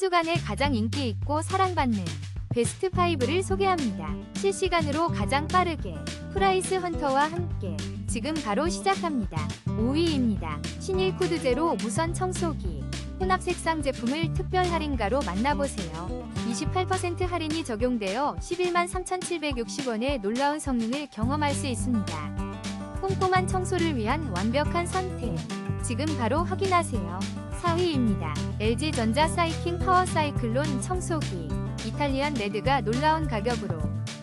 주간에 가장 인기 있고 사랑받는 베스트 5를 소개합니다. 실시간으로 가장 빠르게 프라이스 헌터와 함께 지금 바로 시작합니다. 5위입니다. 신일 코드 제로 무선 청소기 혼합 색상 제품을 특별 할인가로 만나보세요. 28% 할인이 적용되어 11만 3,760원의 놀라운 성능을 경험할 수 있습니다. 꼼꼼한 청소를 위한 완벽한 선택. 지금 바로 확인하세요. 4위입니다. LG전자 사이킹 파워 사이클론 청소기. 이탈리안 레드가 놀라운 가격으로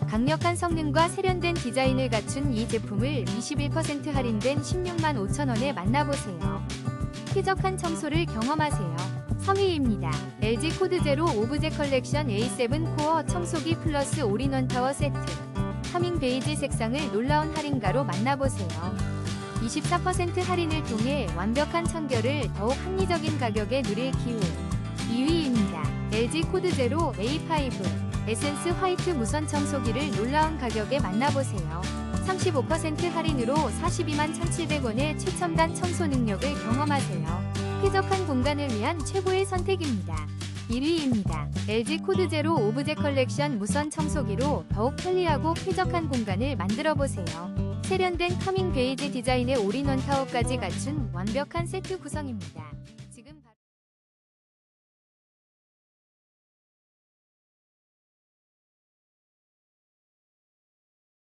강력한 성능과 세련된 디자인을 갖춘 이 제품을 21% 할인된 16만 5천원에 만나보세요. 쾌적한 청소를 경험하세요. 3위입니다. LG 코드 제로 오브제 컬렉션 A7 코어 청소기 플러스 올인원 타워 세트. 하밍 베이지 색상을 놀라운 할인가로 만나보세요. 24% 할인을 통해 완벽한 청결을 더욱 합리적인 가격에 누릴 기회. 2위입니다. LG 코드 제로 A5 에센스 화이트 무선 청소기를 놀라운 가격에 만나보세요. 35% 할인으로 42만 1,700원의 최첨단 청소 능력을 경험하세요. 쾌적한 공간을 위한 최고의 선택입니다. 1위입니다. LG 코드 제로 오브제 컬렉션 무선 청소기로 더욱 편리하고 쾌적한 공간을 만들어 보세요. 세련된 커밍 베이지 디자인의 올인원 타워까지 갖춘 완벽한 세트 구성입니다.